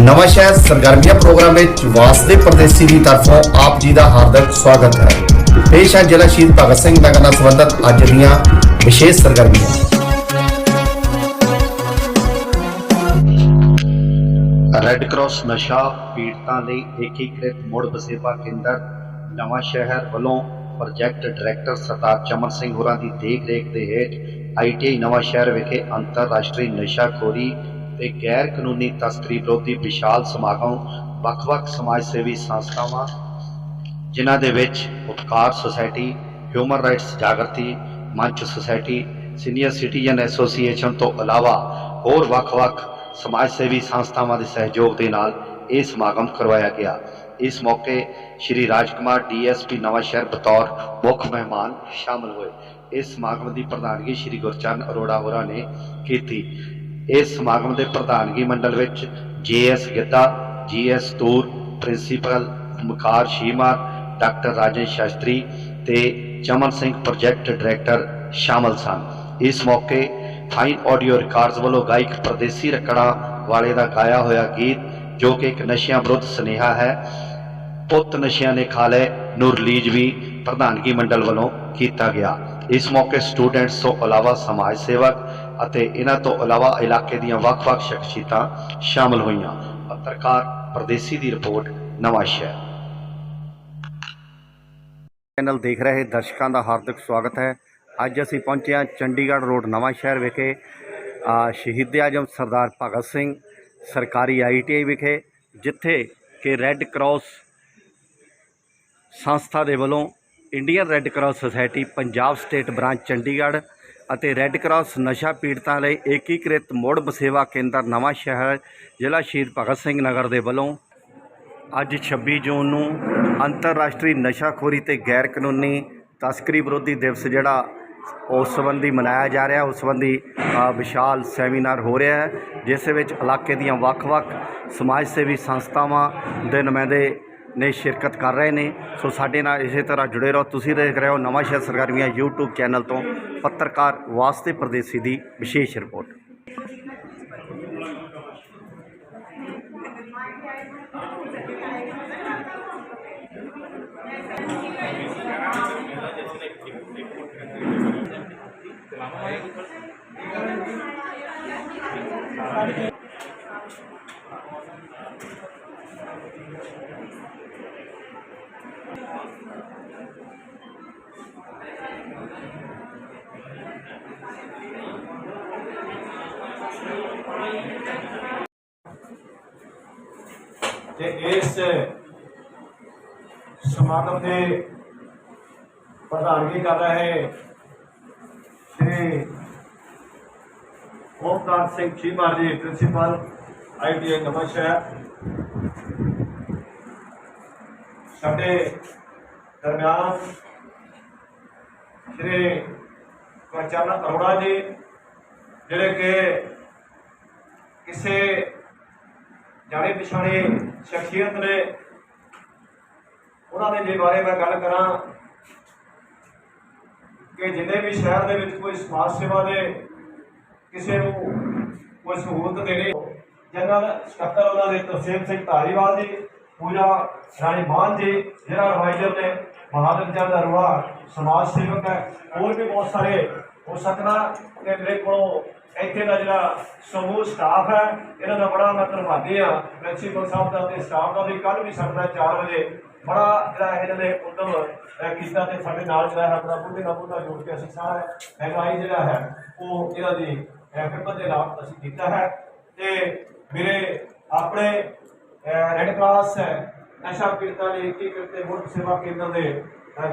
ਨਵਾਂ ਸ਼ਹਿਰ ਸਰਗਰਮੀਆਂ ਪ੍ਰੋਗਰਾਮ ਵਿੱਚ ਵਾਸਦੇ ਪਰਦੇਸੀ ਦੀ ਤਰਫੋਂ ਆਪ ਜੀ ਦਾ ਹਾਰਦਿਕ ਸਵਾਗਤ ਹੈ। ਪੇਸ਼ ਹੈ ਜ਼ਿਲ੍ਹਾ ਸ਼ਹੀਦ ਭਗਤ ਸਿੰਘ ਨਗਰ ਨਾਲ ਸੰਬੰਧਿਤ ਅੱਜ ਦੀਆਂ ਵਿਸ਼ੇਸ਼ ਸਰਗਰਮੀਆਂ। ਰੈੱਡ ਕਰਾਸ ਨਸ਼ਾ ਪੀੜਤਾਂ ਲਈ ਏਕੀਕ੍ਰਿਤ ਮੁੜ ਵਸੇਬਾ ਕੇਂਦਰ ਨਵਾਂ ਸ਼ਹਿਰ ਵੱਲੋਂ ਪ੍ਰੋਜੈਕਟ ਡਾਇਰੈਕਟਰ ਸਰਦਾਰ ਚਮਨ ਸਿੰਘ ਹੋਰਾਂ ਦੀ ਦੇਖ-ਰੇਖ ਦੇ ਹੇਠ ਆਈਟੀਆਈ ਨਵਾਂ ਸ਼ਹਿਰ ਵਿਖੇ ਅੰਤਰਰਾਸ਼ਟਰੀ ਨਸ਼ਾਖੋਰੀ ਤੇ ਗੈਰ ਕਾਨੂੰਨੀ ਤਸਕਰੀ ਵਿਰੋਧੀ ਵਿਸ਼ਾਲ ਸਮਾਗਮ ਵੱਖ-ਵੱਖ ਸਮਾਜ ਸੇਵੀ ਸੰਸਥਾਵਾਂ, ਜਿਨ੍ਹਾਂ ਦੇ ਵਿੱਚ Upkar society, human rights Jagriti, Manch society, senior citizen association ਤੋਂ ਇਲਾਵਾ ਹੋਰ ਵੱਖ-ਵੱਖ ਸਮਾਜ ਸੇਵੀ ਸੰਸਥਾਵਾਂ ਦੇ ਸਹਿਯੋਗ ਦੇ ਨਾਲ ਇਹ ਸਮਾਗਮ ਕਰਵਾਇਆ ਗਿਆ। ਇਸ ਮੌਕੇ ਸ਼੍ਰੀ ਰਾਜਕੁਮਾਰ ਡੀਐਸਪੀ ਨਵਾਂ ਸ਼ਹਿਰ ਬਤੌਰ ਮੁੱਖ ਮਹਿਮਾਨ ਸ਼ਾਮਲ ਹੋਏ। ਇਸ ਸਮਾਗਮ ਦੀ ਪ੍ਰਧਾਨਗੀ ਸ਼੍ਰੀ ਗੁਰਚਰਨ ਅਰੋੜਾ ਹੋਰਾਂ ਨੇ ਕੀਤੀ। ਇਸ ਸਮਾਗਮ ਦੇ ਪ੍ਰਧਾਨਗੀ ਮੰਡਲ ਵਿੱਚ J S Giddha, G S Toor, principal ਮੁਖਾਰ ਸ਼ੀਮਾਰ, ਡਾਕਟਰ ਰਾਜਨ ਸ਼ਾਸਤਰੀ ਤੇ ਚਮਨ ਸਿੰਘ ਪ੍ਰੋਜੈਕਟ ਡਾਇਰੈਕਟਰ ਸ਼ਾਮਲ ਸਨ। ਇਸ ਮੌਕੇ ਫਾਈਨ ਆਡੀਓ ਰਿਕਾਰਡਸ ਵੱਲੋਂ ਗਾਇਕ ਪ੍ਰਦੇਸੀ ਰਕੜਾ ਵਾਲੇ ਦਾ ਗਾਇਆ ਹੋਇਆ ਗੀਤ, ਜੋ ਕਿ ਇੱਕ ਨਸ਼ਿਆਂ ਵਿਰੁੱਧ ਸੁਨੇਹਾ ਹੈ, ਪੁੱਤ ਨਸ਼ਿਆਂ ਨੇ ਖਾ ਲਏ, ਨੂੰ ਰਿਲੀਜ਼ ਵੀ ਪ੍ਰਧਾਨਗੀ ਮੰਡਲ ਵੱਲੋਂ ਕੀਤਾ ਗਿਆ। ਇਸ ਮੌਕੇ ਸਟੂਡੈਂਟਸ ਤੋਂ ਇਲਾਵਾ ਸਮਾਜ ਸੇਵਕ ਅਤੇ ਇਹਨਾਂ ਤੋਂ ਇਲਾਵਾ ਇਲਾਕੇ ਦੀਆਂ ਵੱਖ-ਵੱਖ ਸ਼ਖਸੀਅਤਾਂ ਸ਼ਾਮਲ ਹੋਈਆਂ। ਪੱਤਰਕਾਰ ਪ੍ਰਦੇਸੀ ਦੀ ਰਿਪੋਰਟ ਨਵਾਂ ਸ਼ਹਿਰ। ਚੈਨਲ ਦੇਖ ਰਹੇ ਦਰਸ਼ਕਾਂ ਦਾ ਹਾਰਦਿਕ ਸਵਾਗਤ ਹੈ। ਅੱਜ ਅਸੀਂ ਪਹੁੰਚੇ ਹਾਂ ਚੰਡੀਗੜ੍ਹ ਰੋਡ ਨਵਾਂ ਸ਼ਹਿਰ ਵਿਖੇ। ਅ, ਸ਼ਹੀਦ ਆਜਮ ਸਰਦਾਰ ਭਗਤ ਸਿੰਘ ਸਰਕਾਰੀ ਆਈਟੀਆਈ ਵਿਖੇ ਜਿੱਥੇ ਕਿ ਰੈੱਡ ਕਰਾਸ ਸੰਸਥਾ ਦੇ ਵੱਲੋਂ Indian red cross society Punjab state branch Chandigarh ਅਤੇ ਰੈੱਡ ਕਰਾਸ ਨਸ਼ਾ ਪੀੜਤਾਂ ਲਈ ਏਕੀਕ੍ਰਿਤ ਮੁੜ ਵਸੇਵਾ ਕੇਂਦਰ ਨਵਾਂ ਸ਼ਹਿਰ ਜ਼ਿਲ੍ਹਾ ਸ਼ਹੀਦ ਭਗਤ ਸਿੰਘ ਨਗਰ ਦੇ ਵੱਲੋਂ ਅੱਜ 26 ਜੂਨ ਨੂੰ ਅੰਤਰਰਾਸ਼ਟਰੀ ਨਸ਼ਾਖੋਰੀ ਤੇ ਗੈਰ ਕਾਨੂੰਨੀ ਤਸਕਰੀ ਵਿਰੋਧੀ ਦਿਵਸ ਜਿਹੜਾ ਉਸ ਸੰਬੰਧੀ ਮਨਾਇਆ ਜਾ ਰਿਹਾ, ਉਸ ਸੰਬੰਧੀ ਵਿਸ਼ਾਲ ਸੈਮੀਨਾਰ ਹੋ ਰਿਹਾ ਹੈ, ਜਿਸ ਵਿੱਚ ਇਲਾਕੇ ਦੀਆਂ ਵੱਖ-ਵੱਖ ਸਮਾਜ ਸੇਵੀ ਸੰਸਥਾਵਾਂ ਦੇ ਨੁਮਾਇੰਦੇ ਨੇ ਸ਼ਿਰਕਤ ਕਰ ਰਹੇ ਨੇ। ਸੋ ਸਾਡੇ ਨਾਲ ਇਸੇ ਤਰ੍ਹਾਂ ਜੁੜੇ ਰਹੋ। ਤੁਸੀਂ ਦੇਖ ਰਹੇ ਹੋ ਨਵਾਂ ਸ਼ਹਿਰ ਸਰਗਰਮੀਆਂ YouTube ਚੈਨਲ ਤੋਂ ਪੱਤਰਕਾਰ ਵਾਸਤੇ ਪਰਦੇਸੀ ਦੀ ਵਿਸ਼ੇਸ਼ ਰਿਪੋਰਟ। ਤੇ ਇਸ ਸਮਾਗਮ ਦੇ ਪ੍ਰਧਾਨਗੀ ਕਰ ਰਹੇ। ਸ਼੍ਰੀ ਓਮਕਾਰ ਸਿੰਘ ਚੀਮਾ ਜੀ ਪ੍ਰਿੰਸੀਪਲ ਆਈਟੀਆਈ ਨਵਾਂ ਸ਼ਹਿਰ। ਸਾਡੇ ਦਰਮਿਆਨ ਸ਼੍ਰੀ ਗੁਰਚਰਨ ਅਰੋੜਾ ਜੀ, ਜਿਹੜੇ ਕਿ ਕਿਸੇ ਜਾਣੇ ਪਛਾਣੇ ਸ਼ਖਸੀਅਤ ਨੇ, ਉਹਨਾਂ ਦੇ ਜੇ ਬਾਰੇ ਮੈਂ ਗੱਲ ਕਰਾਂ। ਕਿ ਜਿੰਨੇ ਵੀ ਸ਼ਹਿਰ ਦੇ ਵਿੱਚ ਕੋਈ ਸਮਾਜ ਸੇਵਾ ਦੇ ਕਿਸੇ ਨੂੰ ਕੋਈ ਸਹੂਲਤ ਦੇਣੀ ਜਨਰਲ ਸਕੱਤਰ ਉਹਨਾਂ ਦੇ ਤਰਸੇਮ ਸਿੰਘ ਧਾਰੀਵਾਲ ਜੀ, ਪੂਜਾ ਰਾਣੀ ਮਾਨ ਜੀ, ਜਿਹੜਾ ਐਡਵਾਈਜ਼ਰ ਨੇ, ਬਹਾਦਰ ਦਾ ਅਰੋੜਾ ਸਮਾਜ ਸੇਵਕ ਹੈ, ਹੋਰ ਵੀ ਬਹੁਤ ਸਾਰੇ ਹੋ ਸਕਦਾ ਕਿ ਮੇਰੇ ਕੋਲੋਂ ਇੱਥੇ ਦਾ ਜਿਹੜਾ ਸਮੂਹ ਸਟਾਫ ਹੈ, ਇਹਨਾਂ ਦਾ ਬੜਾ ਮੈਂ ਧੰਨਵਾਦੀ ਆ ਪ੍ਰਿੰਸੀਪਲ ਸਾਹਿਬ ਦਾ ਤੇ ਸਟਾਫ ਦਾ ਵੀ ਕੱਲ ਵੀ ਸਾਡਾ 4 ਵਜੇ। ਬੜਾ ਜਿਹੜਾ ਇਹਨਾਂ ਨੇ ਉਦਮ ਕੀਤਾ ਤੇ ਸਾਡੇ ਨਾਲ ਜਿਹੜਾ ਹੈ ਆਪਣਾ ਬੁੱਢੇ ਦਾ ਬੁੱਢਾ ਜੋੜ ਕੇ ਅਸੀਂ ਸਾਰਾ ਮਹਿੰਗਾਈ ਜਿਹੜਾ ਹੈ ਉਹ ਇਹਨਾਂ ਦੀ ਅਹ, ਖਿਦਮਤ ਦੇ ਨਾਲ ਅਸੀਂ ਕੀਤਾ ਹੈ। ਤੇ ਮੇਰੇ ਆਪਣੇ ਰੈੱਡ ਕਰਾਸ ਨਸ਼ਾ ਪੀੜਤਾਂ ਲਈ ਏਕੀਕ੍ਰਿਤ ਤੇ ਮੁੜ ਸੇਵਾ ਕੇਂਦਰ ਦੇ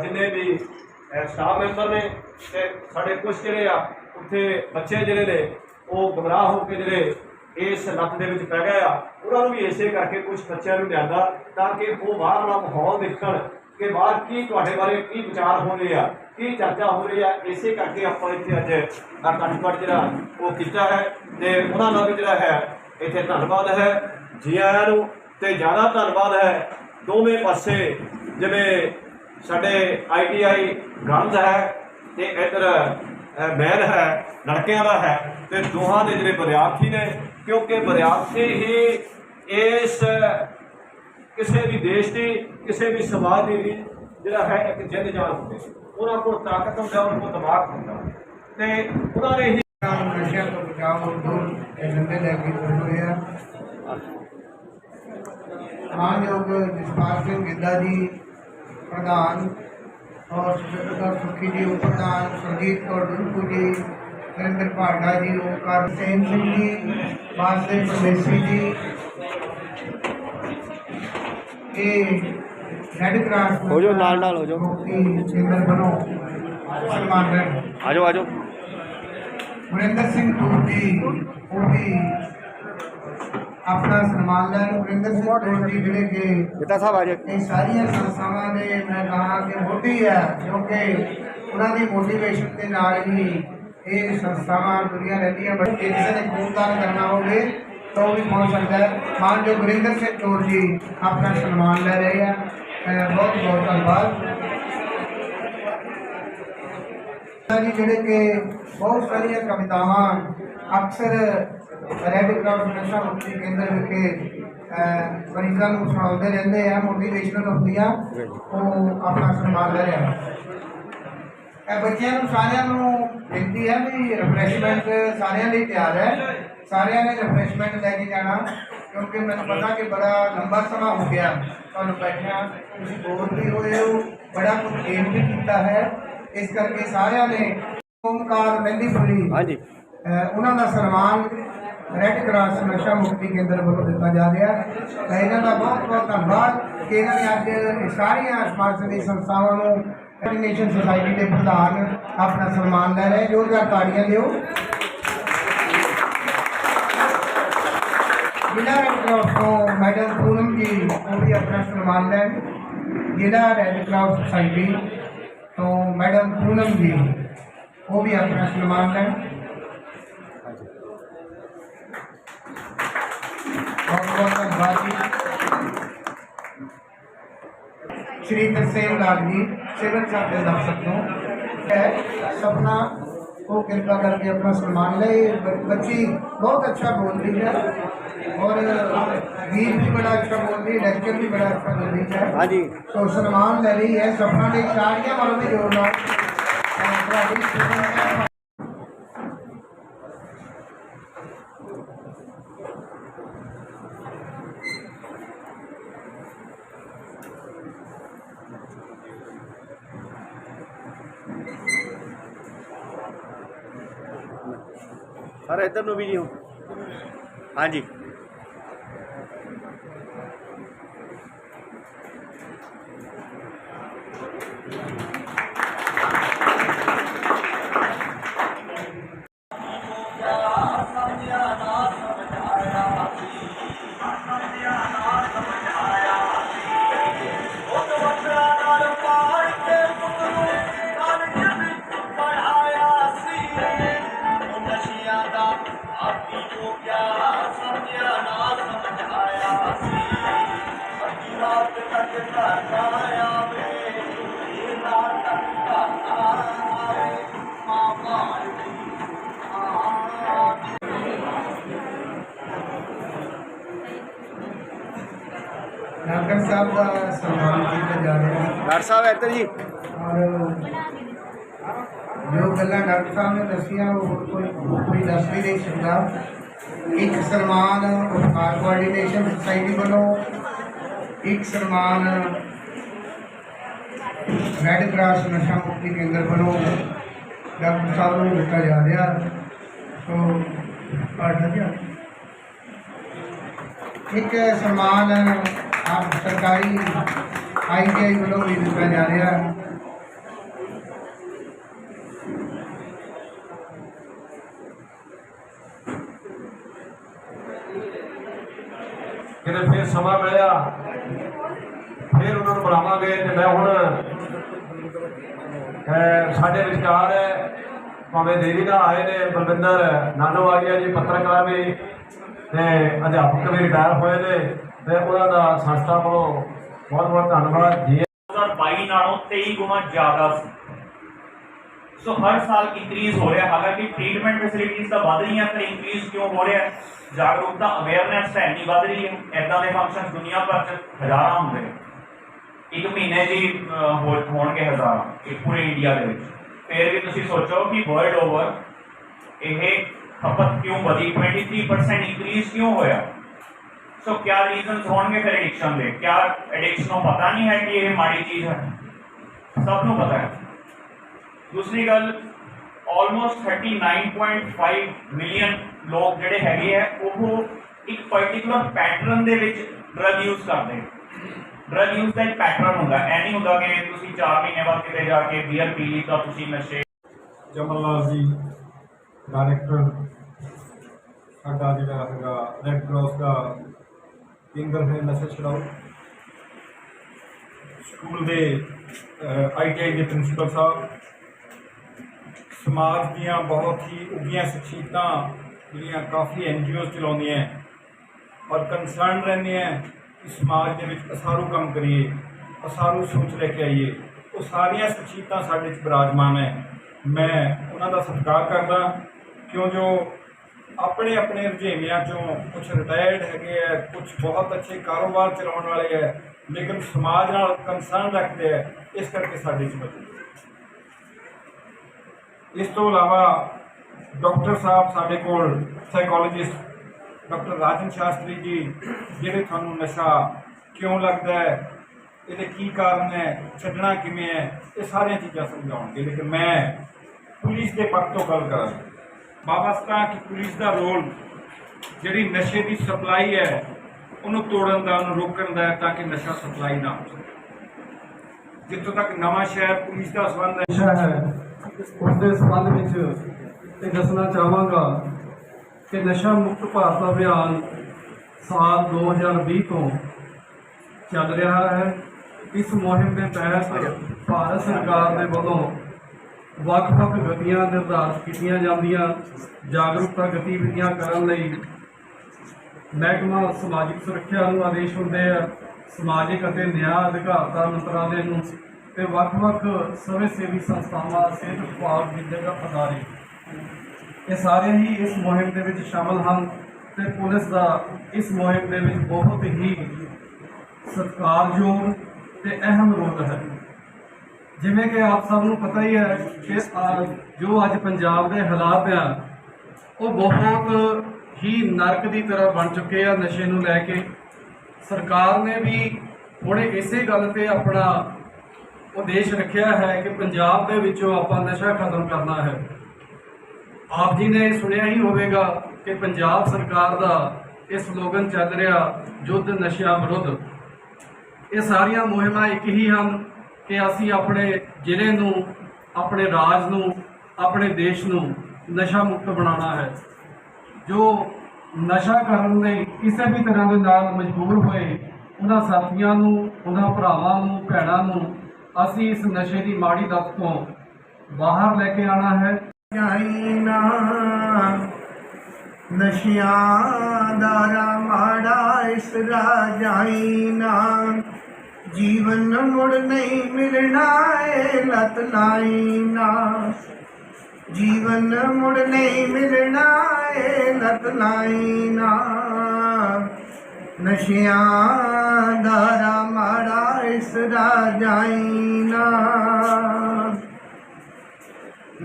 ਜਿੰਨੇ ਵੀ ਸਟਾਫ ਮੈਂਬਰ ਨੇ ਤੇ ਸਾਡੇ ਕੁਝ ਜਿਹੜੇ ਆ ਉੱਥੇ ਬੱਚੇ ਜਿਹੜੇ ਨੇ ਉਹ ਗੁੰਮਰਾਹ ਹੋ ਕੇ ਜਿਹੜੇ ਇਸ ਲੱਤ ਦੇ ਵਿੱਚ ਪੈ ਗਏ ਆ। ਉਹਨਾਂ ਨੂੰ ਵੀ ਇਸੇ ਕਰਕੇ ਕੁਝ ਬੱਚਿਆਂ ਨੂੰ ਲਿਆਂਦਾ ਤਾਂ ਕਿ ਉਹ ਬਾਹਰਲਾ ਮਾਹੌਲ ਦੇਖਣ ਕਿ ਬਾਹਰ ਕੀ ਤੁਹਾਡੇ ਬਾਰੇ ਕੀ ਵਿਚਾਰ ਹੋ ਰਹੇ ਆ, ਕੀ ਚਰਚਾ ਹੋ ਰਹੀ ਆ। ਇਸੇ ਕਰਕੇ ਆਪਾਂ ਇੱਥੇ ਅੱਜ ਇਕੱਠ ਜਿਹੜਾ ਉਹ ਕੀਤਾ ਹੈ ਤੇ ਉਹਨਾਂ ਦਾ ਵੀ ਜਿਹੜਾ ਹੈ, ਇੱਥੇ ਧੰਨਵਾਦ ਹੈ ਜੀ ਆਇਆਂ ਨੂੰ ਤੇ ਜ਼ਿਆਦਾ ਧੰਨਵਾਦ ਹੈ ਦੋਵੇਂ ਪਾਸੇ ਜਿਵੇਂ ਸਾਡੇ ਆਈਟੀਆਈ ਗਰਲਜ਼ ਹੈ ਤੇ ਇੱਧਰ ਮੈਨ ਹੈ ਲੜਕਿਆਂ ਦਾ ਹੈ ਤੇ ਦੋਹਾਂ ਦੇ ਜਿਹੜੇ ਵਿਦਿਆਰਥੀ ਨੇ ਕਿਉਂਕਿ ਵਿਦਿਆਰਥੀ ਹੀ ਇਸ ਕਿਸੇ ਵੀ ਦੇਸ਼ ਦੀ, ਕਿਸੇ ਵੀ ਸਮਾਜ ਦੀ ਵੀ ਜਿਹੜਾ ਹੈ ਇੱਕ ਜਿੰਦ ਜਾਨ ਹੁੰਦੇ ਉਹਨਾਂ ਕੋਲ ਤਾਕਤ ਹੁੰਦਾ, ਉਹਨਾਂ ਕੋਲ ਦਿਮਾਗ ਹੁੰਦਾ। ਤੇ ਉਹਨਾਂ ਨੇ ਹੀ ਨਸ਼ਿਆਂ ਤੋਂ ਬਚਾਅ ਮਜ਼ਦੂਰ ਏਜੰਡੇ ਲੈ ਕੇ ਤੁਰ ਹੋਏ ਆ। ਮਾਨਯੋਗ ਜਸਪਾਲ ਸਿੰਘ ਗਿੱਧਾ ਜੀ, ਪ੍ਰਧਾਨ ਔਰ ਸੁਖਿੰਦਰ ਸੁਖੀ ਜੀ ਉਪ ਪ੍ਰਧਾਨ ਸਰਜੀਤ ਕੌਰ ਡੁਲਕੂ ਜੀ ਨਰਿੰਦਰ ਭਾਟਾ ਜੀ ਓਮਕਾਰ ਸੇਨ ਸਿੰਘ ਜੀ ਵਾਸਦੇ ਪਰਮੇਸ਼ੀ ਜੀ। ਇਹ ਰੈਡ ਕਰਾਸ ਹੋ ਜਾਓ, ਨਾਲ ਨਾਲ ਹੋ ਜਾਓ। ਕੇਂਦਰ ਬਣੋ। ਸਨਮਾਨ ਰਹੇ ਆਜੋ ਆਜੋ ਵਰਿੰਦਰ ਸਿੰਘ ਟੂਰ ਜੀ ਉਹ ਵੀ ਆਪਣਾ ਸਨਮਾਨ ਲੈਣ। ਵਰਿੰਦਰ ਸਿੰਘ ਟੂਰ ਜੀ ਜਿਹੜੇ ਕਿ ਬੇਟਾ ਸਾਹਿਬ ਆਜੋ ਇਹ ਸਾਰੀਆਂ ਸੰਸਥਾਵਾਂ ਦੇ ਮੈਂ ਕਹਾਂ ਕਿ ਮੋਢੀ ਹੈ ਕਿਉਂਕਿ ਉਹਨਾਂ ਦੀ ਮੋਟੀਵੇਸ਼ਨ ਦੇ ਨਾਲ ਹੀ ਇਹ ਸੰਸਥਾਵਾਂ ਦੁਨੀਆ ਰਹਿੰਦੀਆਂ ਬਟ ਜੇ ਕਿਸੇ ਨੇ ਖੂਨਦਾਨ ਕਰਨਾ ਹੋਵੇ ਤਾਂ ਉਹ ਵੀ ਪਹੁੰਚ ਸਕਦਾ ਹੈ। ਮਾਨਯੋਗ ਵਰਿੰਦਰ ਸਿੰਘ ਟੂਰ ਜੀ ਆਪਣਾ ਸਨਮਾਨ ਲੈ ਰਹੇ ਆ। ਬਹੁਤ ਬਹੁਤ ਧੰਨਵਾਦ। ਜੀ ਜਿਹੜੇ ਕਿ ਬਹੁਤ ਸਾਰੀਆਂ ਕਵਿਤਾਵਾਂ ਅਕਸਰ ਰੈੱਡ ਕਰਾਸ ਨਸ਼ਾ ਮੁਕਤੀ ਕੇਂਦਰ ਵਿਖੇ ਮਰੀਜ਼ਾਂ ਨੂੰ ਸੁਣਾਉਂਦੇ ਰਹਿੰਦੇ ਆ ਮੋਟੀਵੇਸ਼ਨਲ ਹੁੰਦੀਆਂ ਉਹ ਆਪਣਾ ਸਨਮਾਨ ਲੈ ਰਿਹਾ ਇਹ ਬੱਚਿਆਂ ਨੂੰ ਸਾਰਿਆਂ ਨੂੰ ਬੇਨਤੀ ਹੈ ਵੀ ਰਿਫਰੈਸ਼ਮੈਂਟ ਸਾਰਿਆਂ ਲਈ ਤਿਆਰ ਹੈ। ਸਾਰਿਆਂ ਨੇ ਰਿਫਰੈਸ਼ਮੈਂਟ ਲੈ ਕੇ ਜਾਣਾ ਕਿਉਂਕਿ ਮੈਨੂੰ ਪਤਾ ਕਿ ਬੜਾ ਲੰਬਾ ਸਮਾਂ ਹੋ ਗਿਆ। ਤੁਹਾਨੂੰ ਬੈਠਿਆਂ ਤੁਸੀਂ ਬੋਰ ਵੀ ਹੋਏ ਹੋ ਬੜਾ ਕੁਝ ਗੇਮ ਵੀ ਕੀਤਾ ਹੈ। ਇਸ ਕਰਕੇ ਸਾਰਿਆਂ ਨੇ ਓਮਕਾਰ ਮਹਿੰਦੀ ਫੁੱਲੀ ਹਾਂਜੀ। ਉਹਨਾਂ ਦਾ ਸਨਮਾਨ ਰੈੱਡ ਕਰਾਸ ਨਸ਼ਾ ਮੁਕਤੀ ਕੇਂਦਰ ਵੱਲੋਂ ਦਿੱਤਾ ਜਾ ਰਿਹਾ। ਹੈ ਇਹਨਾਂ ਦਾ ਬਹੁਤ ਬਹੁਤ ਧੰਨਵਾਦ ਕਿ ਇਹਨਾਂ ਨੇ ਅੱਜ ਸਾਰੀਆਂ ਸਮਾਜ ਸੇਵੀ ਸੰਸਥਾਵਾਂ ਨੂੰ ਕੋਆਰਡੀਨੇਸ਼ਨ ਸੁਸਾਇਟੀ ਦੇ ਪ੍ਰਧਾਨ ਆਪਣਾ ਸਨਮਾਨ ਲੈ ਰਹੇ ਜੋਰਦਾਰ ਤਾੜੀਆਂ ਦਿਓ। ਜ਼ਿਲ੍ਹਾ ਰੈੱਡ ਕਰਾਸ ਤੋਂ ਮੈਡਮ ਪੂਨਮ ਜੀ ਉਹ ਵੀ ਆਪਣਾ ਸਨਮਾਨ ਲੈਣ। ਜ਼ਿਲ੍ਹਾ ਰੈੱਡ ਕਰਾਸ ਸੁਸਾਇਟੀ ਤੋਂ ਮੈਡਮ ਪੂਨਮ ਜੀ ਉਹ ਵੀ ਆਪਣਾ ਸਨਮਾਨ ਲੈਣ। ਬਹੁਤ ਬਹੁਤ ਸ਼੍ਰੀ ਤਰਸੇਮ ਲਾਲ ਜੀ ਸਿਵਲ ਸਾਡੇ ਦਫ਼ਤਰ ਤੋਂ। ਹੈ ਸਪਨਾ کو کرپا کر کے اپنا سلمان لے بچی بہت اچھا بول رہی ہے اور گیت بھی بڑا اچھا بول رہی ہے لیکچر بھی بڑا اچھا بول رہی ہے تو سلمان لے رہی ہے سپنا نے تاریاں والوں میں جوڑنا ਇੱਧਰ ਨੂੰ ਵੀ ਜੀ ਹਾਂਜੀ। ਰਿਹਾ ਹੈ ਡਾਕਟਰ ਸਾਹਿਬ, ਇੱਧਰ ਜੀ। ਔਰ ਜੋ ਗੱਲਾਂ ਡਾਕਟਰ ਸਾਹਿਬ ਨੇ ਦੱਸੀਆਂ, ਉਹ ਕੋਈ ਕੋਈ ਦੱਸ ਵੀ ਨਹੀਂ ਸਕਦਾ। ਇੱਕ ਸਨਮਾਨ ਉਪਕਾਰ ਕੋਆਰਡੀਨੇਸ਼ਨ ਸੁਸਾਇਟੀ ਵੱਲੋਂ, ਇੱਕ ਸਨਮਾਨ ਰੈੱਡ ਕਰਾਸ ਨਸ਼ਾ ਮੁਕਤੀ ਕੇਂਦਰ ਵੱਲੋਂ ਡਾਕਟਰ ਸਾਹਿਬ ਨੂੰ ਦਿੱਤਾ ਜਾ ਰਿਹਾ। ਆਈਟੀਆਈ ਵੱਲੋਂ ਵੀ ਦਿੱਤਾ ਜਾ ਰਿਹਾ ਕਿਤੇ ਫਿਰ ਸਮਾਂ ਮਿਲਿਆ ਫਿਰ ਉਹਨਾਂ ਨੂੰ ਬੁਲਾਵਾਂਗੇ ਤੇ ਮੈਂ ਹੁਣ ਅਹ, ਸਾਡੇ ਵਿਚਕਾਰ ਭਾਵੇਂ ਦੇਵੀ ਦਾ ਆਏ ਨੇ ਬਲਵਿੰਦਰ ਨਾਨੋਵਾਲੀਆ ਜੀ ਪੱਤਰਕਾਰ ਵੀ ਤੇ ਅਧਿਆਪਕ ਵੀ ਰਿਟਾਇਰ ਹੋਏ ਨੇ ਤੇ ਉਹਨਾਂ ਦਾ ਸੰਸਥਾ ਵੱਲੋਂ ਬਹੁਤ ਬਹੁਤ ਧੰਨਵਾਦ। ਜੀ 2022 ਨਾਲੋਂ 23 ਗੁਣਾ ਜ਼ਿਆਦਾ ਸੀ। ਸੋ ਹਰ ਸਾਲ ਇੰਕਰੀਜ਼ ਹੋ ਰਿਹਾ। ਹਾਲਾਂਕਿ ਟ੍ਰੀਟਮੈਂਟ ਫੈਸਿਲਿਟੀਜ਼ ਤਾਂ ਵਧ ਰਹੀਆਂ ਪਰ ਇੰਕਰੀਜ਼ ਕਿਉਂ ਹੋ ਰਿਹਾ? ਹੈ? ਜਾਗਰੂਕਤਾ ਅਵੇਅਰਨੈਸ ਹੈ ਨਹੀਂ ਵਧ ਰਹੀ ਹੈ। ਐਦਾਂ ਦੇ ਫੰਕਸ਼ਨ ਦੁਨੀਆ ਭਰ 'ਚ ਹਜ਼ਾਰਾਂ ਹੁੰਦੇ ਨੇ। ਇੱਕ ਮਹੀਨੇ ਦੀ ਅਹ, ਹੋ- ਹੋਣਗੇ ਹਜ਼ਾਰਾਂ ਇਹ ਪੂਰੇ ਇੰਡੀਆ ਦੇ ਵਿੱਚ। ਫਿਰ ਵੀ ਤੁਸੀਂ ਸੋਚੋ ਕਿ ਵਰਲਡ ਓਵਰ ਇਹ ਖਪਤ ਕਿਉਂ ਵਧੀ? 23% ਇੰਕਰੀਜ਼ ਕਿਉਂ ਹੋਇਆ? ਸੋ ਕਿਆ ਰੀਜ਼ਨਸ ਹੋਣਗੇ ਫਿਰ ਐਡਿਕਸ਼ਨ ਦੇ? ਕਿਆ ਐਡਿਕਸ਼ਨ ਨੂੰ ਪਤਾ ਨਹੀਂ ਹੈ ਕਿ ਇਹ ਮਾੜੀ ਚੀਜ਼ ਹੈ? ਸਭ ਨੂੰ ਪਤਾ ਹੈ। ਦੂਸਰੀ ਗੱਲ ਆਲਮੋਸਟ 39.5 ਮਿਲੀਅਨ ਲੋਕ ਜਿਹੜੇ ਹੈਗੇ ਆ, ਉਹ ਇੱਕ ਪਾਰਟਿਕੂਲਰ ਪੈਟਰਨ ਦੇ ਵਿੱਚ ਡਰਗ ਯੂਜ਼ ਕਰਦੇ ਡਰਗ ਯੂਜ਼ ਦਾ ਇੱਕ ਪੈਟਰਨ ਹੁੰਦਾ। ਐ ਨਹੀਂ ਹੁੰਦਾ ਕਿ ਤੁਸੀਂ 4 ਮਹੀਨੇ ਬਾਅਦ ਕਿਤੇ ਜਾ ਕੇ ਬੀਅਰ ਪੀ ਲਈ ਤਾਂ ਤੁਸੀਂ ਨਸ਼ੇ ਜਮਨ ਲਾਲ ਜੀ ਡਾਇਰੈਕਟਰ ਸਾਡਾ ਜਿਹੜਾ ਹੈਗਾ ਰੈੱਡ ਕਰਾਸ ਦਾ ਕੇਂਦਰ ਹੈ ਨਸ਼ਾ ਛੁਡਾਓ ਸਕੂਲ ਦੇ ਆਈਟੀਆਈ ਦੇ ਪ੍ਰਿੰਸੀਪਲ ਸਾਹਿਬ, ਸਮਾਜ ਦੀਆਂ ਬਹੁਤ ਹੀ ਉੱਗੀਆਂ ਸ਼ਖਸੀਅਤਾਂ ਜਿਹੜੀਆਂ ਕਾਫੀ ਐਨਜੀਓ ਚਲਾਉਂਦੀਆਂ ਔਰ ਕੰਸਰਨ ਰਹਿੰਦੇ ਹੈ ਕਿ ਸਮਾਜ ਦੇ ਵਿੱਚ ਅਸਾਰੂ ਕੰਮ ਕਰੀਏ, ਅਸਾਰੂ ਸੋਚ ਲੈ ਕੇ ਆਈਏ। ਉਹ ਸਾਰੀਆਂ ਸ਼ਖਸੀਅਤਾਂ ਸਾਡੇ ਵਿੱਚ ਬਿਰਾਜਮਾਨ ਹੈ। ਮੈਂ ਉਹਨਾਂ ਦਾ ਸਤਿਕਾਰ ਕਰਦਾ ਕਿਉਂ ਜੋ ਆਪਣੇ ਆਪਣੇ ਰੁਝੇਵਿਆਂ ਚੋਂ ਕੁਝ ਰਿਟਾਇਰਡ ਹੈਗੇ ਹੈ ਕੁਝ ਬਹੁਤ ਅੱਛੇ ਕਾਰੋਬਾਰ ਚਲਾਉਣ ਵਾਲੇ ਹੈ ਲੇਕਿਨ ਸਮਾਜ ਨਾਲ ਕੰਸਰਨ ਰੱਖਦੇ ਹੈ ਇਸ ਕਰਕੇ ਸਾਡੇ 'ਚ ਮੌਜੂਦ ਇਸ ਤੋਂ ਇਲਾਵਾ ਡਾਕਟਰ ਸਾਹਿਬ ਸਾਡੇ ਕੋਲ ਸਾਈਕੋਲੋਜਿਸਟ ਡਾਕਟਰ ਰਾਜਨ ਸ਼ਾਸਤਰੀ ਜੀ ਜਿਹੜੇ ਤੁਹਾਨੂੰ ਨਸ਼ਾ ਕਿਉਂ ਲੱਗਦਾ ਹੈ, ਇਹਦੇ ਕੀ ਕਾਰਨ ਹੈ, ਛੱਡਣਾ ਕਿਵੇਂ ਹੈ, ਇਹ ਸਾਰੀਆਂ ਚੀਜ਼ਾਂ ਸਮਝਾਉਣਗੇ। ਲੇਕਿਨ ਮੈਂ ਪੁਲਿਸ ਦੇ ਪੱਖ ਤੋਂ ਗੱਲ ਕਰਾਂਗਾ। ਵਾਪਸਤਾ ਕਿ ਪੁਲਿਸ ਦਾ ਰੋਲ ਜਿਹੜੀ ਨਸ਼ੇ ਦੀ ਸਪਲਾਈ ਹੈ, ਉਹਨੂੰ ਤੋੜਨ ਦਾ, ਉਹਨੂੰ ਰੋਕਣ ਦਾ ਤਾਂ ਕਿ ਨਸ਼ਾ ਸਪਲਾਈ ਨਾ ਹੋ ਸਕੇ। ਜਿੱਥੋਂ ਤੱਕ ਨਵਾਂ ਸ਼ਹਿਰ ਪੁਲਿਸ ਦਾ ਸੰਬੰਧ ਹੈ ਵਿਸ਼ਾ ਹੈ ਉਸ ਦੇ ਸੰਬੰਧ ਵਿੱਚ ਇਹ ਦੱਸਣਾ ਚਾਹਾਂਗਾ ਕਿ ਨਸ਼ਾ ਮੁਕਤ ਭਾਰਤ ਅਭਿਆਨ ਸਾਲ 2020 ਤੋਂ ਚੱਲ ਰਿਹਾ ਹੈ। ਇਸ ਮੁਹਿੰਮ ਦੇ ਤਹਿਤ ਭਾਰਤ ਸਰਕਾਰ ਦੇ ਵੱਲੋਂ ਵੱਖ-ਵੱਖ ਗਤੀਆਂ ਨਿਰਧਾਰਤ ਕੀਤੀਆਂ ਜਾਂਦੀਆਂ, ਜਾਗਰੂਕਤਾ ਗਤੀਵਿਧੀਆਂ ਕਰਨ ਲਈ ਮਹਿਕਮਾ ਸਮਾਜਿਕ ਸੁਰੱਖਿਆ ਨੂੰ ਆਦੇਸ਼ ਹੁੰਦੇ ਆ, ਸਮਾਜਿਕ ਅਤੇ ਨਿਆਂ ਅਧਿਕਾਰਤਾ ਮੰਤਰਾਲੇ ਨੂੰ ਤੇ ਵੱਖ-ਵੱਖ ਸਮਾਜ ਸੇਵੀ ਸੰਸਥਾਵਾਂ, ਸਿਹਤ ਵਿਭਾਗ ਦੀ ਅਦਾਰੇ ਇਹ ਸਾਰੇ ਹੀ ਇਸ ਮੁਹਿੰਮ ਦੇ ਵਿੱਚ ਸ਼ਾਮਲ ਹਨ ਤੇ ਪੁਲਿਸ ਦਾ ਇਸ ਮੁਹਿੰਮ ਦੇ ਵਿੱਚ ਬਹੁਤ ਹੀ ਸਤਿਕਾਰਯੋਗ ਤੇ ਅਹਿਮ ਰੋਲ ਹੈ। ਜਿਵੇਂ ਕਿ ਆਪ ਸਭ ਨੂੰ ਪਤਾ ਹੀ ਹੈ ਕਿ ਜੋ ਅੱਜ ਪੰਜਾਬ ਦੇ ਹਾਲਾਤ ਆ, ਉਹ ਬਹੁਤ ਹੀ ਨਰਕ ਦੀ ਤਰ੍ਹਾਂ ਬਣ ਚੁੱਕੇ ਆ ਨਸ਼ੇ ਨੂੰ ਲੈ ਕੇ। ਸਰਕਾਰ ਨੇ ਵੀ ਹੁਣ ਇਸੇ ਗੱਲ ਤੇ ਆਪਣਾ ਉਦੇਸ਼ ਰੱਖਿਆ ਹੈ ਕਿ ਪੰਜਾਬ ਦੇ ਵਿੱਚੋਂ ਆਪਾਂ ਨਸ਼ਾ ਖਤਮ ਕਰਨਾ ਹੈ। ਆਪ ਜੀ ਨੇ ਸੁਣਿਆ ਹੀ ਹੋਵੇਗਾ ਕਿ ਪੰਜਾਬ ਸਰਕਾਰ ਦਾ ਇਹ ਸਲੋਗਨ ਚੱਲ ਰਿਹਾ, ਯੁੱਧ ਨਸ਼ਿਆਂ ਵਿਰੁੱਧ। ਇਹ ਸਾਰੀਆਂ ਮੁਹਿੰਮਾਂ ਇੱਕ ਹੀ ਹਨ। ਕਿ ਅਸੀਂ ਆਪਣੇ ਜ਼ਿਲ੍ਹੇ ਨੂੰ, ਆਪਣੇ ਰਾਜ ਨੂੰ, ਆਪਣੇ ਦੇਸ਼ ਨੂੰ ਨਸ਼ਾ ਮੁਕਤ ਬਣਾਉਣਾ ਹੈ। ਜੋ ਨਸ਼ਾ ਕਰਨ ਲਈ ਕਿਸੇ ਵੀ ਤਰ੍ਹਾਂ ਦੇ ਨਾਲ ਮਜਬੂਰ ਹੋਏ, ਉਹਨਾਂ ਸਾਥੀਆਂ ਨੂੰ, ਉਹਨਾਂ ਭਰਾਵਾਂ ਨੂੰ, ਭੈਣਾਂ ਨੂੰ ਅਸੀਂ ਇਸ ਨਸ਼ੇ ਦੀ ਮਾੜੀ ਲੱਤ ਤੋਂ ਬਾਹਰ ਲੈ ਕੇ ਆਉਣਾ ਹੈ। ਜਾਈਨਾ ਨਸ਼ਿਆਂ ਦਾ ਮਾੜਾ ਇਸ ਰਾਜਾਈਨਾ ਜੀਵਨ ਮੁੜ ਨਹੀਂ ਮਿਲਣਾ ਏ, ਲਤ ਲਾਈਨਾ ਜੀਵਨ ਮੁੜ ਨਹੀਂ ਮਿਲਣਾ ਏ, ਲਤ ਲਾਈਨਾ ਨਸ਼ਿਆਂ ਦਾ ਰਾ ਮਾੜਾ ਇਸ ਰਾਜਾਈਨਾ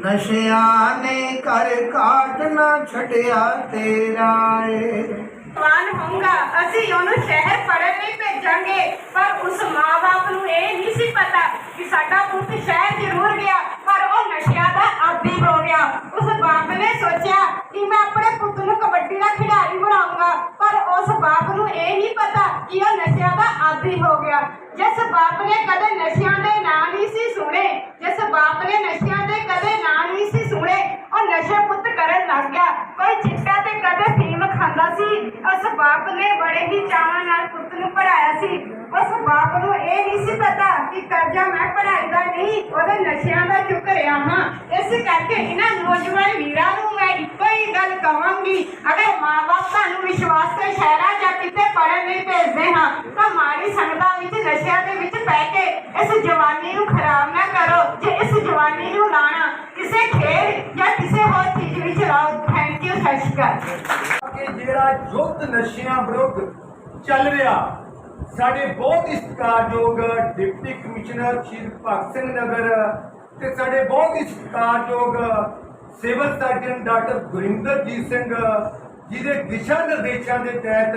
ਨਸ਼ਿਆਂ ਨੇ ਕਰ ਕਾਟ ਨਾ ਛੱਡਿਆ ਤੇਰਾ ਏ। ਜਵਾਨ ਹੋਊਗਾ, ਅਸੀਂ ਉਹਨੂੰ ਸ਼ਹਿਰ ਪੜ੍ਹਨ ਲਈ ਭੇਜਾਂਗੇ ਪਰ ਉਸ ਮਾਂ-ਬਾਪ ਨੂੰ ਇਹ ਨਹੀਂ ਸੀ ਪਤਾ ਕਿ ਸਾਡਾ ਪੁੱਤ ਸ਼ਹਿਰ ਜ਼ਰੂਰ ਗਿਆ ਪਰ ਉਹ ਨਸ਼ਿਆਂ ਦਾ ਆਦੀ ਹੋ ਗਿਆ ਉਸ ਬਾਪ ਨੇ ਸੋਚਿਆ ਕਿ ਮੈਂ ਆਪਣੇ ਪੁੱਤ ਨੂੰ ਕਬੱਡੀ ਦਾ ਖਿਡਾਰੀ ਬਣਾਉਂਗਾ ਪਰ ਉਸ ਬਾਪ ਨੂੰ ਇਹ ਨਹੀਂ ਪਤਾ ਕਿ ਉਹ ਨਸ਼ਿਆਂ ਦਾ ਆਦੀ ਹੋ ਗਿਆ ਜਿਸ ਬਾਪ ਨੇ ਕਦੇ ਨਸ਼ਿਆਂ ਦੇ ਨਾਂ ਨਹੀਂ ਸੀ ਸੁਣੇ। ਜਿਸ ਬਾਪ ਨੇ ਨਸ਼ਿਆਂ ਦੇ ਕਦੇ ਨਾਂ ਨਹੀਂ ਸੀ ਸੁਣੇ, ਉਹ ਨਸ਼ੇ ਪੁੱਤ ਕਰਨ ਲੱਗ ਗਿਆ। ਕੋਈ ਚਿੱਟਾ ਤੇ ਕਦੇ ਫੀਮ ਖਾਂਦਾ ਸੀ। ਉਸ ਬਾਪ ਨੇ ਬੜੇ ਹੀ ਚਾਵਾਂ ਨਾਲ ਪੁੱਤ ਨੂੰ ਪੜਾਇਆ ਸੀ। ਉਸ ਬਾਪ ਨੂੰ ਇਹ ਨਹੀਂ ਸੀ ਪਤਾ ਕਿ ਕਰਜ਼ਾ ਮੈਂ ਪੜਾਈ ਦਾ ਨਹੀਂ, ਉਹਦੇ ਨਸ਼ਿਆਂ ਦਾ ਚੁੱਕ ਰਿਹਾ ਹਾਂ। ਇਸ ਕਰਕੇ ਇਹਨਾਂ ਨੌਜਵਾਨ ਗੱਲ ਕਵਾਂਗੀ। ਅਗਰ ਮਾਪੇ ਤੁਹਾਨੂੰ ਵਿਸ਼ਵਾਸ ਤੇ ਸ਼ਹਿਰਾ ਜਾਂ ਕਿਤੇ ਪੜਨ ਲਈ ਭੇਜਦੇ ਹਾਂ, ਤਾਂ ਮਾੜੀ ਸੰਗਤਾਂ ਵਿੱਚ, ਨਸ਼ਿਆਂ ਦੇ ਵਿੱਚ ਪੈ ਕੇ ਇਸ ਜਵਾਨੀ ਨੂੰ ਖਰਾਬ ਨਾ ਕਰੋ। ਜੇ ਇਸ ਜਵਾਨੀ ਨੂੰ ਲਾਣਾ, ਕਿਸੇ ਖੇਡ ਜਾਂ ਕਿਸੇ ਹੋਰ ਚੀਜ਼ ਵਿੱਚ ਲਾਓ ਥੈਂਕ ਯੂ ਸਤਿ ਕਿ ਜਿਹੜਾ ਯੁੱਧ ਨਸ਼ਿਆਂ ਵਿਰੁੱਧ ਚੱਲ ਰਿਹਾ, ਸਾਡੇ ਬਹੁਤ ਹੀ ਸਤਿਕਾਰਯੋਗ ਡਿਪਟੀ ਕਮਿਸ਼ਨਰ ਸ਼੍ਰੀ ਭਗਤ ਸਿੰਘ ਨਗਰ ਤੇ ਸਾਡੇ ਬਹੁਤ ਹੀ ਸਤਿਕਾਰਯੋਗ civil surgeon doctor Gurinderjit Singh ਜਿਹਦੇ ਦਿਸ਼ਾ ਨਿਰਦੇਸ਼ਾਂ ਦੇ ਤਹਿਤ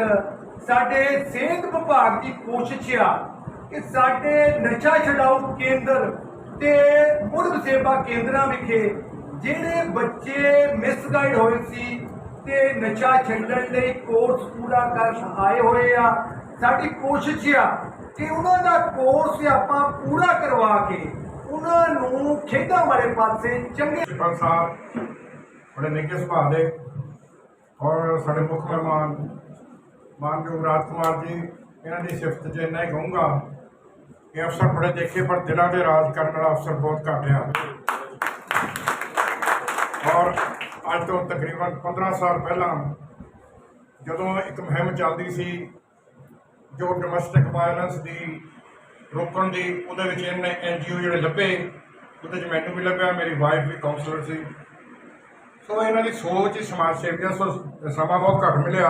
ਸਾਡੇ ਸਿਹਤ ਵਿਭਾਗ ਦੀ ਕੋਸ਼ਿਸ਼ ਆ ਕਿ ਸਾਡੇ ਨਸ਼ਾ ਛਡਾਊ ਕੇਂਦਰ ਤੇ ਮੁੜ ਸੇਵਾ ਕੇਂਦਰਾਂ ਵਿਖੇ ਜਿਹੜੇ ਬੱਚੇ ਮਿਸਗਾਈਡ ਹੋਏ ਸੀ ਤੇ ਨਸ਼ਾ ਛੱਡਣ ਲਈ ਕੋਰਸ ਪੂਰਾ ਕਰਨ ਆਏ ਹੋਏ ਆ, ਸਾਡੀ ਕੋਸ਼ਿਸ਼ ਆ ਕਿ ਉਹਨਾਂ ਦਾ ਕੋਰਸ ਆਪਾਂ ਪੂਰਾ ਕਰਵਾ ਕੇ ਉਹਨਾਂ ਨੂੰ ਖੇਡਾਂ ਵਾਲੇ ਪਾਸੇ ਚੰਗੇ ਪ੍ਰਿੰਸੀਪਲ ਸਾਹਿਬ, ਬੜੇ ਨਿੱਘੇ ਸੁਭਾਅ ਦੇ ਔਰ ਸਾਡੇ ਮੁੱਖ ਮਹਿਮਾਨ, ਮਾਨਯੋਗ ਰਾਜ ਕੁਮਾਰ ਜੀ, ਇਹਨਾਂ ਦੀ ਸਿਫਤ 'ਚ ਇੰਨਾ ਹੀ ਕਹੂੰਗਾ ਕਿ ਅਫਸਰ ਬੜੇ ਦੇਖੇ ਪਰ ਦਿਲਾਂ ਦੇ ਰਾਜ ਕਰਨ ਵਾਲਾ ਅਫਸਰ ਬਹੁਤ ਘੱਟ ਆ। ਔਰ ਅੱਜ ਤੋਂ ਤਕਰੀਬਨ 15 ਸਾਲ ਪਹਿਲਾਂ ਜਦੋਂ ਇੱਕ ਮੁਹਿੰਮ ਚੱਲਦੀ ਸੀ ਜੋ ਡੋਮੈਸਟਿਕ ਵਾਇਲੈਂਸ ਦੀ ਰੋਕਣ ਦੀ, ਉਹਦੇ ਵਿੱਚ ਇਹਨੇ ਐਨਜੀਓ ਜਿਹੜੇ ਲੱਭੇ, ਉਹਦੇ 'ਚ ਮੈਨੂੰ ਵੀ ਲੱਭਿਆ, ਮੇਰੀ ਵਾਈਫ ਵੀ ਕਾਉਂਸਲਰ ਸੀ। ਸੋ ਇਹਨਾਂ ਦੀ ਸੋਚ ਹੀ ਸਮਾਜ ਸੇਵੀਆਂ ਸੋ ਸਮਾਂ ਬਹੁਤ ਘੱਟ ਮਿਲਿਆ।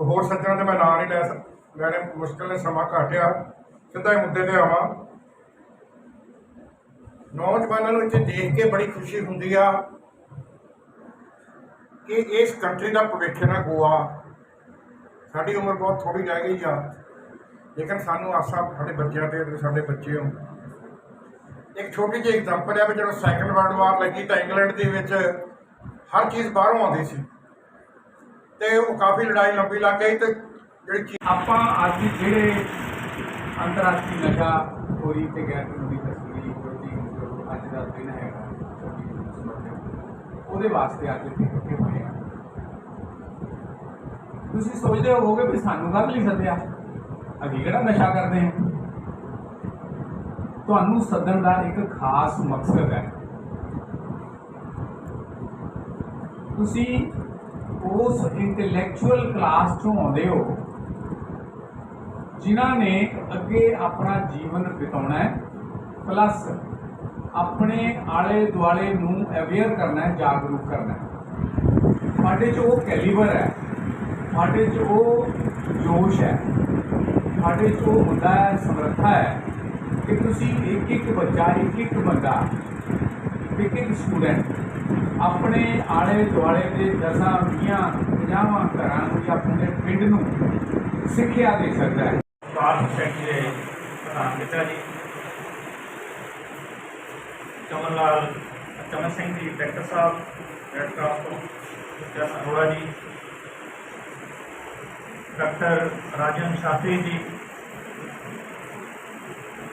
ਹੋਰ ਸੱਜਣਾ ਤੇ ਮੈਂ ਨਾਂ ਨਹੀਂ ਲੈ ਸਕ, ਲੈਣੇ ਮੁਸ਼ਕਲ ਨੇ ਸਮਾਂ ਘਟਿਆ। ਸਿੱਧਾ ਹੀ ਮੁੱਦੇ ਤੇ ਆਵਾਂ। ਨੌਜਵਾਨਾਂ ਨੂੰ ਇੱਥੇ ਦੇਖ ਕੇ ਬੜੀ ਖੁਸ਼ੀ ਹੁੰਦੀ ਆ ਕਿ ਇਸ ਕੰਟਰੀ ਦਾ ਭਵਿੱਖ ਨਾ ਗੋਆ। ਸਾਡੀ ਉਮਰ ਬਹੁਤ ਥੋੜੀ ਰਹਿ ਗਈ ਆ। ਲੇਕਿਨ ਸਾਨੂੰ ਆਸਾ ਸਾਡੇ ਬੱਚਿਆਂ ਤੇ ਤੇ ਸਾਡੇ ਬੱਚੇ ਹੋ ਇੱਕ ਛੋਟੀ ਜਿਹੀ ਐਗਜ਼ਾਮਪਲ ਹੈ ਵੀ ਜਦੋਂ ਸੈਕੰਡ ਵਰਲਡ ਵਾਰ ਲੱਗੀ ਤਾਂ ਇੰਗਲੈਂਡ ਦੇ ਵਿੱਚ ਹਰ ਚੀਜ਼ ਬਾਹਰੋਂ ਆਉਂਦੀ ਸੀ। ਤੇ ਉਹ ਕਾਫੀ ਲੜਾਈ ਲੰਬੀ ਲੱਗ ਗਈ ਤੇ ਜਿਹੜੀ ਆਪਾਂ ਅੱਜ ਜਿਹੜੇ ਅੰਤਰਰਾਸ਼ਟਰੀ ਨਸ਼ਾ ਖੋਰੀ ਤੇ ਗੈਰ ਕਾਨੂੰਨੀ ਤਸਕਰੀ ਵਿਰੋਧੀ ਅੱਜ ਦਾ ਦਿਨ ਹੈਗਾ 24 ਦਸੰਬਰ ਨੂੰ, ਉਹਦੇ ਵਾਸਤੇ ਅੱਜ ਇੱਥੇ ਇਕੱਠੇ ਹੋਏ ਆ ਤੁਸੀਂ ਸੋਚਦੇ ਹੋਵੋਗੇ ਵੀ ਸਾਨੂੰ ਕਾਹਦੇ ਲਈ ਸੱਦਿਆ? ਅਸੀਂ ਕਿਹੜਾ ਨਸ਼ਾ ਕਰਦੇ ਹਾਂ? ਤੁਹਾਨੂੰ ਸੱਦਣ ਦਾ ਇੱਕ ਖਾਸ ਮਕਸਦ ਹੈ। ਤੁਸੀਂ ਉਸ ਇੰਟੈਲੈਕਚੁਅਲ ਕਲਾਸ ਚੋਂ ਆਉਂਦੇ ਹੋ, ਜਿਨ੍ਹਾਂ ਨੇ ਅੱਗੇ ਆਪਣਾ ਜੀਵਨ ਬਿਤਾਉਣਾ ਹੈ ਪਲੱਸ ਆਪਣੇ ਆਲੇ ਦੁਆਲੇ ਨੂੰ ਅਵੇਅਰ ਕਰਨਾ ਹੈ, ਜਾਗਰੂਕ ਕਰਨਾ ਹੈ। ਤੁਹਾਡੇ 'ਚ ਉਹ ਕੈਲੀਬਰ ਹੈ ਤੁਹਾਡੇ 'ਚ ਉਹ ਜੋਸ਼ ਹੈ। ਸਾਡੇ 'ਚ ਹੁੰਦਾ ਹੈ ਸਮਰੱਥਾ ਹੈ ਕਿ ਤੁਸੀਂ ਇੱਕ ਇੱਕ ਬੱਚਾ ਇੱਕ ਇੱਕ ਬੰਦਾ ਇੱਕ ਇੱਕ ਸਟੂਡੈਂਟ ਆਪਣੇ ਆਲੇ ਦੁਆਲੇ ਦੇ ਦਸਾਂ, ਵੀਹਾਂ, ਪੰਜਾਹਾਂ ਘਰਾਂ ਨੂੰ ਜਾਂ ਆਪਣੇ ਪਿੰਡ ਨੂੰ ਸਿੱਖਿਆ ਦੇ ਸਕਦਾ ਹੈ। ਬਾਰ ਸੋਸਾਇਟੀ ਪ੍ਰਧਾਨ ਪਿਤਾ ਜੀ, ਚਮਨ ਲਾਲ, ਚਮਨ ਸਿੰਘ ਜੀ, ਡਾਕਟਰ ਸਾਹਿਬ ਰੈਡ ਕਰਾਸ ਤੋਂ ਜਸ Arora ji, doctor Rajan Shastri ji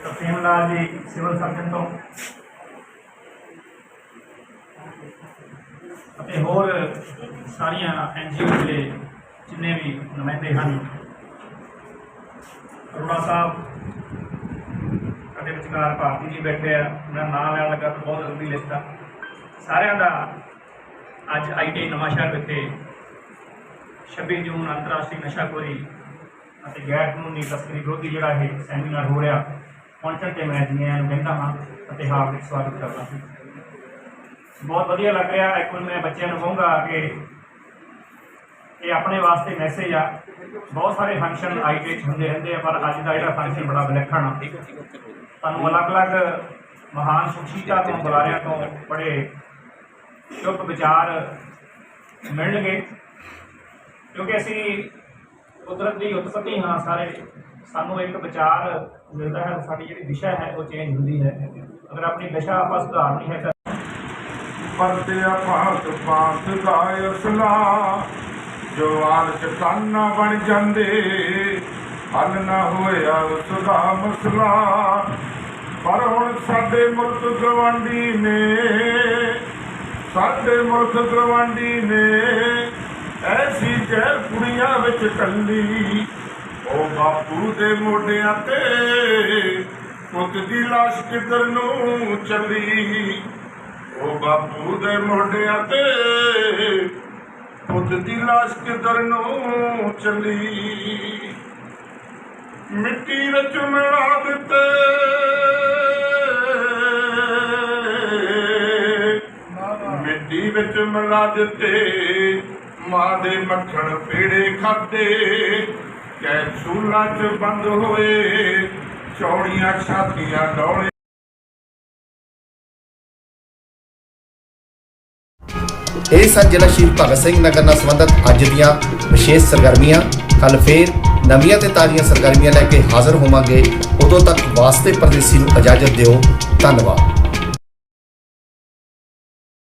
Tasim Lal ji, civil surgeon ਤੋਂ। ਅਤੇ ਹੋਰ ਸਾਰੀਆਂ ਐਨਜੀਓ ਦੇ ਜਿੰਨੇ ਵੀ ਨੁਮਾਇੰਦੇ ਹਨ ਅਰੋੜਾ ਸਾਹਿਬ, ਸਾਡੇ ਵਿਚਕਾਰ ਭਾਰਤੀ ਜੀ ਬੈਠੇ ਆ ਮੈਂ ਨਾਮ ਲੈਣ ਲੱਗਾ ਤਾਂ ਬਹੁਤ ਲੰਬੀ ਲਿਸਟ ਆ। ਸਾਰਿਆਂ ਦਾ ਅੱਜ ਆਈਟੀ ਨਵਾਂਸ਼ਹਿਰ ਵਿਖੇ 26 ਜੂਨ ਅੰਤਰਰਾਸ਼ਟਰੀ ਨਸ਼ਾਖੋਰੀ ਅਤੇ ਗੈਰ ਕਾਨੂੰਨੀ ਤਸਕਰੀ ਵਿਰੋਧੀ ਜਿਹੜਾ ਇਹ ਸੈਮੀਨਾਰ ਹੋ ਰਿਹਾ ਪਹੁੰਚਣ ਤੇ ਮੈਂ ਜੀਆਂ ਨੂੰ ਕਹਿੰਦਾ ਹਾਂ ਅਤੇ ਹਾਰਦਿਕ ਸਵਾਗਤ ਕਰਦਾ ਹਾਂ। ਬਹੁਤ ਵਧੀਆ ਲੱਗ ਰਿਹਾ, ਇੱਕ ਵਾਰ ਮੈਂ ਬੱਚਿਆਂ ਨੂੰ ਕਹੂੰਗਾ ਕਿ ਇਹ ਆਪਣੇ ਵਾਸਤੇ ਮੈਸੇਜ ਆ। ਬਹੁਤ ਸਾਰੇ ਫੰਕਸ਼ਨ ਆਈਟੀ 'ਚ ਹੁੰਦੇ ਰਹਿੰਦੇ ਆ, ਪਰ ਅੱਜ ਦਾ ਜਿਹੜਾ ਫੰਕਸ਼ਨ ਬੜਾ ਵਿਲੱਖਣ ਆ। ਤੁਹਾਨੂੰ ਅਲੱਗ-ਅਲੱਗ ਮਹਾਨ ਸ਼ਖਸੀਅਤਾਂ ਤੋਂ ਬੁਲਾਰਿਆਂ ਤੋਂ ਬੜੇ ਸ਼ੁਭ ਵਿਚਾਰ ਮਿਲਣਗੇ। ਕਿਉਂਕਿ ਅਸੀਂ ਕੁਦਰਤ ਦੀ ਉਤਪਤੀ ਹਾਂ, ਸਾਰੇ। ਸਾਨੂੰ ਇੱਕ ਵਿਚਾਰ ਮਿਲਦਾ ਹੈ ਸਾਡੀ ਜਿਹੜੀ ਦਿਸ਼ਾ ਹੈ, ਉਹ ਚੇਂਜ ਹੁੰਦੀ ਹੈ। ਅਗਰ ਆਪਣੀ ਦਿਸ਼ਾ ਆਪਾਂ ਸੁਧਾਰਨੀ ਹੈ, ਤਾਂ ਪਰਤਿਆ ਭਾਂਤ ਭਾਂਤ ਦਾ ਅਸਲਾ ਜੋ ਆਲਚ ਬਣ ਜਾਂਦੇ, ਹੱਲ ਨਾ ਹੋਇਆ ਉਸ ਦਾ ਮਸਲਾ। ਪਰ ਹੁਣ ਸਾਡੇ ਮੁਲਕ ਗਵਾਂਢੀ ਨੇ, ਸਾਡੇ ਮੁਲਕ ਗਵਾਂਢੀ ਨੇ, ਐਸੀ ਜ਼ਹਿਰ ਕੁੜੀਆਂ ਵਿੱਚ ਕੱਲੀ। ਉਹ ਬਾਪੂ ਦੇ ਮੋਢਿਆਂ ਤੇ ਪੁੱਤ ਦੀ ਲਾਸ਼ ਕਿੱਧਰ ਨੂੰ ਚੱਲੀ? ਉਹ ਬਾਪੂ ਦੇ ਮੋਢਿਆਂ ਤੇ ਪੁੱਤ ਦੀ ਲਾਸ਼ ਕਿੱਧਰ ਨੂੰ ਚੱਲੀ? ਮਿੱਟੀ ਵਿੱਚ ਮਿਲਾ ਦਿੱਤੇ। ਮਿੱਟੀ ਵਿੱਚ ਮਿਲਾ ਦਿੱਤੇ। ਮਾਂ ਦੇ ਮੱਖਣ ਪੇੜੇ ਖਾਦੇ। ਕੈਪਸੂਲਾਂ 'ਚ ਬੰਦ ਹੋਏ, ਚੌੜੀਆਂ ਛਾਤੀਆਂ ਡੋਲੇ। ਇਹ ਸਨ ਜ਼ਿਲ੍ਹਾ ਸ਼ਹੀਦ ਭਗਤ ਸਿੰਘ ਨਗਰ ਨਾਲ ਸੰਬੰਧਿਤ ਅੱਜ ਦੀਆਂ ਵਿਸ਼ੇਸ਼ ਸਰਗਰਮੀਆਂ। ਕੱਲ ਫੇਰ ਨਵੀਆਂ ਤੇ ਤਾਜ਼ੀਆਂ ਸਰਗਰਮੀਆਂ ਲੈ ਕੇ ਹਾਜ਼ਰ ਹੋਵਾਂਗੇ। ਉਦੋਂ ਤੱਕ ਵਾਸਤੇ ਪਰਦੇਸੀ ਨੂੰ ਇਜਾਜ਼ਤ ਦਿਓ। ਧੰਨਵਾਦ।